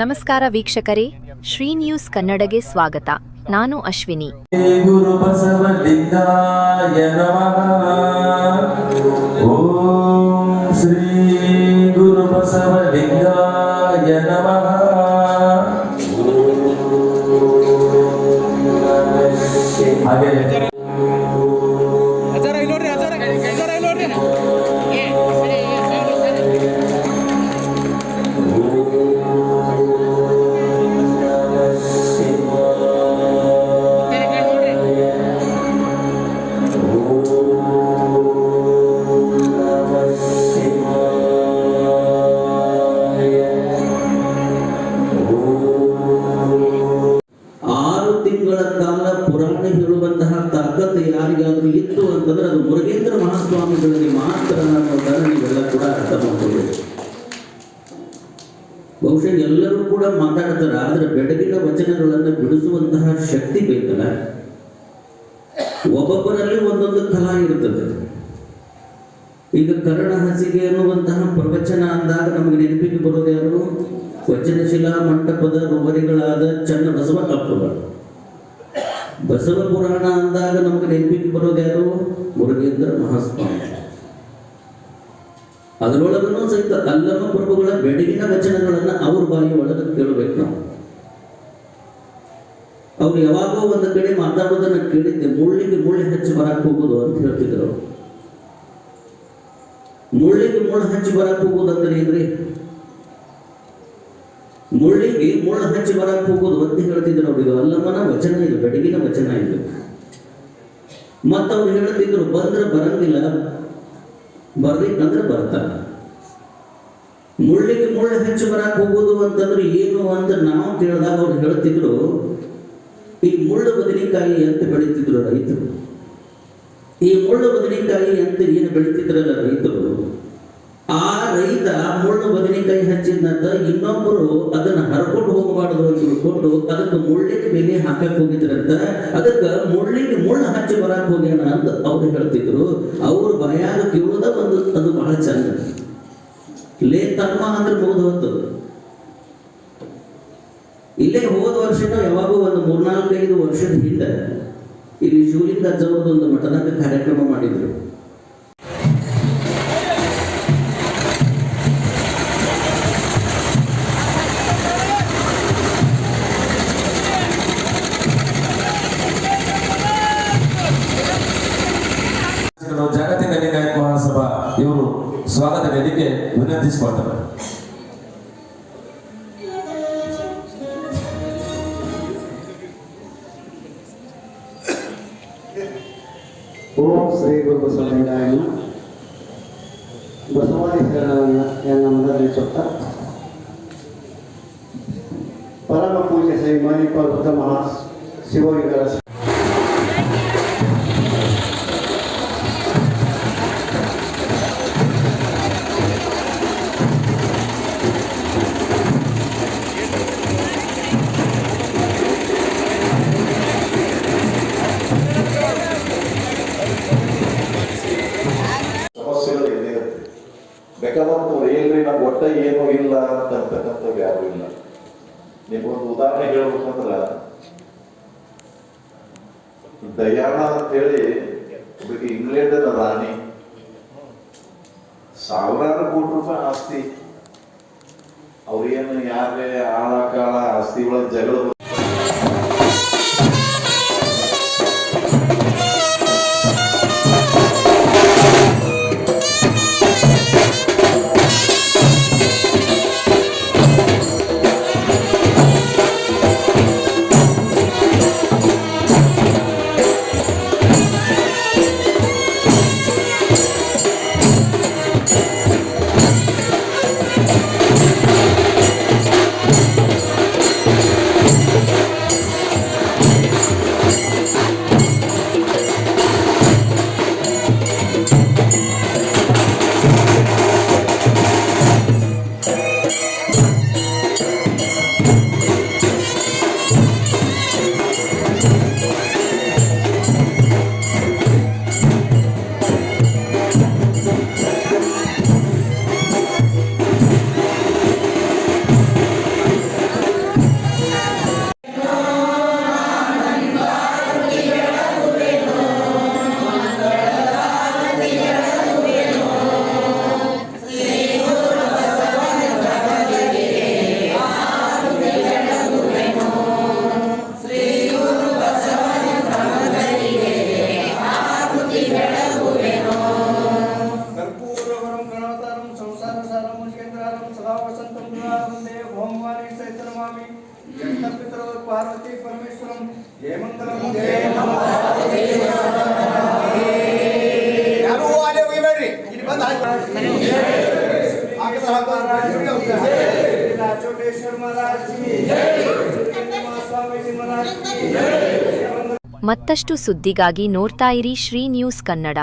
ನಮಸ್ಕಾರ ವೀಕ್ಷಕರೇ ಶ್ರೀ ನ್ಯೂಸ್ ಕನ್ನಡಗೆ ಸ್ವಾಗತ. ನಾನು ಅಶ್ವಿನಿ. ಪುರಾಣ ಹೇಳುವಂತಹ ತರ್ಕತೆ ಯಾರಿಗಾದರೂ ಇತ್ತು ಅಂತಂದ್ರೆ ಅದು ಮುರುಗೇಂದ್ರ ಮಹಾಸ್ವಾಮಿಗಳಲ್ಲಿ ಮಾತ್ರ ಅನ್ನೋದನ್ನು ನೀವೆಲ್ಲ ಕೂಡ ಅರ್ಥ ಮಾಡ್ಕೊಳ್ಬೇಕು ಬಹುಶಃ ಎಲ್ಲರೂ ಕೂಡ ಮಾತಾಡ್ತಾರೆ, ಆದ್ರೆ ಬೆಡಗಿನ ವಚನಗಳನ್ನು ಬಿಡಿಸುವಂತಹ ಶಕ್ತಿ ಬೇಕಲ್ಲ? ಒಬ್ಬೊಬ್ಬರಲ್ಲಿ ಒಂದೊಂದು ಕಲಾ ಇರ್ತದೆ. ಈಗ ಕರ್ಣ ಹಸಿಗೆ ಅನ್ನುವಂತಹ ಪ್ರವಚನ ಅಂದಾಗ ನಮಗೆ ನೆನಪಿಗೆ ಬರೋದು ಯಾರು? ವಚನಶಿಲಾ ಮಂಟಪದ ರೂವರಿಗಳಾದ ಚನ್ನ ಬಸವ ಅಪ್ಪಗಳು ಬಸವ ಪುರಾಣ ಅಂದಾಗ ನಮಗೆ ನೆನಪಿಗೆ ಬರೋದು ಯಾರು? ಮುರುಗೇಂದ್ರ ಮಹಾಸ್ವಾಮಿ. ಅದರೊಳಗೂ ಸಹಿತ ಅಲ್ಲಮ ಪ್ರಭುಗಳ ಬೆಡಗಿನ ವಚನಗಳನ್ನ ಅವ್ರ ಬಾಯಿ ಒಳಗೆ ಕೇಳಬೇಕು ನಾವು. ಅವ್ರು ಯಾವಾಗೋ ಒಂದು ಕಡೆ ಮಾತಾಡೋದನ್ನ ಕೇಳಿದ್ದೆ, ಮುಳ್ಳಿಗೆ ಮುಳ್ಳಿ ಹಚ್ಚಿ ಬರಕ್ ಹೋಗೋದು ಅಂತ ಹೇಳ್ತಿದ್ರು. ಮುಳ್ಳಿಗೆ ಮುಳ್ಳು ಹಚ್ಚಿ ಬರಕ್ ಹೋಗೋದಂದ್ರೆ ಏನ್ರಿ? ಮುಳ್ಳಿಗೆ ಮುಳ್ಳು ಹಚ್ಚಿ ಬರಕ್ ಹೋಗೋದು ಒತ್ತಿ ಹೇಳ್ತಿದ್ರು ಅವ್ರು ಇದು ಅಲ್ಲಮ್ಮನ ವಚನ ಇದು, ಬೆಡಗಿನ ವಚನ ಇದು. ಮತ್ತವ್ರು ಹೇಳ್ತಿದ್ರು, ಬಂದ್ರೆ ಬರಂಗಿಲ್ಲ. ಬರ್ಬೇಕಂದ್ರೆ ಬರ್ತಾರ. ಮುಳ್ಳಿಗೆ ಮುಳ್ಳು ಹೆಚ್ಚು ಬರಕ್ ಹೋಗೋದು ಅಂತಂದ್ರೆ ಏನು ಅಂತ ನಾವು ಕೇಳಿದಾಗ ಅವ್ರು ಹೇಳ್ತಿದ್ರು, ಈ ಮುಳ್ಳು ಬದನೆಕಾಯಿ ಅಂತ ಬೆಳೀತಿದ್ರು ರೈತರು. ಈ ಮುಳ್ಳು ಬದನೆಕಾಯಿ ಅಂತ ಏನು ಬೆಳೀತಿದ್ರಲ್ಲ ರೈತರು ರೈತ ಮುಳ್ಳು ಬದನೆಕಾಯಿ ಹಚ್ಚಿದಂತ ಇನ್ನೊಬ್ಬರು ಅದನ್ನ ಹರ್ಕೊಂಡು ಹೋಗಬಾರ್ದು ಅಂತ ತಿಳ್ಕೊಂಡು ಅದಕ್ಕೆ ಮುಳ್ಳಿನ ಬೆಲೆ ಹಾಕಕ್ ಹೋಗಿದ್ರಂತ ಅದಕ್ಕೆ ಮುಳ್ಳಿಗೆ ಮುಳ್ಳು ಹಚ್ಚಿ ಬರಕ್ ಹೋಗ್ಯಾನ ಅಂತ ಅವ್ರು ಹೇಳ್ತಿದ್ರು. ಅವ್ರು ಭಯಾಗ ಕೇಳೋದ ಒಂದು, ಅದು ಬಹಳ ಚಂದ. ಲೇ ತಮ್ಮ ಅಂದ್ರೆ ಹೋದ ಹೊತ್ತು ಇಲ್ಲೇ ಹೋದ ವರ್ಷನ ಯಾವಾಗೂ ಒಂದು ಮೂರ್ನಾಲ್ಕೈದು ವರ್ಷದ ಹಿಂದೆ ಇಲ್ಲಿ ಶಿವಲಿಂಗ ಅಜ್ಜವ್ರದ್ದು ಒಂದು ಮಠದಾಗ ಕಾರ್ಯಕ್ರಮ ಮಾಡಿದ್ರು. ಇವರು ಸ್ವಾಗತ ವೇದಿಕೆ ವಿನಂತಿಸಿಕೊಳ್ತಾರೆ ಓಂ ಶ್ರೀ ಗುರು ಬಸವಲಿಂಗಾಯ ಬಸವಾದಿ ಶರಣರನ್ನ ಎನ್ನ ಮೊದಲಿಸುತ್ತ ಪರಮ ಪೂಜ್ಯ ಶ್ರೀ ಮಣಿಪಾಲ ಮಹಾ ಶಿವಲಿಂಗರ ಬೇಕಾದಂತ ಏನ್ರಿ ನಮ್ಗೆ ಒಟ್ಟ ಏನೂ ಇಲ್ಲ ಅಂತ ಅಂತಕ್ಕಂಥದ್ದು ಯಾರು ಇಲ್ಲ. ನಿಮ್ಗೊಂದು ಉದಾಹರಣೆ ಹೇಳ್ಬೇಕಂದ್ರ ದಯಾನ ಅಂತ ಹೇಳಿ ಇಂಗ್ಲೆಂಡ್ ರಾಣಿ. ಸಾವಿರಾರು ಕೋಟಿ ರೂಪಾಯಿ ಆಸ್ತಿ. ಅವ್ರೇನು ಯಾರೇ ಆಳ ಕಾಳ ಆಸ್ತಿ ಒಳಗೆ ಜಗಳ పార్వతీ పరమేశ్వరం జయమంగళం జయ ಯಾರು ಅಲ್ಲೇ ಹೋಗಿಬೇಡ್ರಿ ಇಲ್ಲಿ ಬಂದು ಚೋಟೇಶ್ವರ ಮಹಾರಾಜ್ ಕಿ ಸ್ವಾಮೀಜಿ ಮಹಾರಾಜ್ ಕಿ ಮತ್ತಷ್ಟು ಸುದ್ದಿಗಾಗಿ ನೋಡ್ತಾ ಇರಿ ಶ್ರೀ ನ್ಯೂಸ್ ಕನ್ನಡ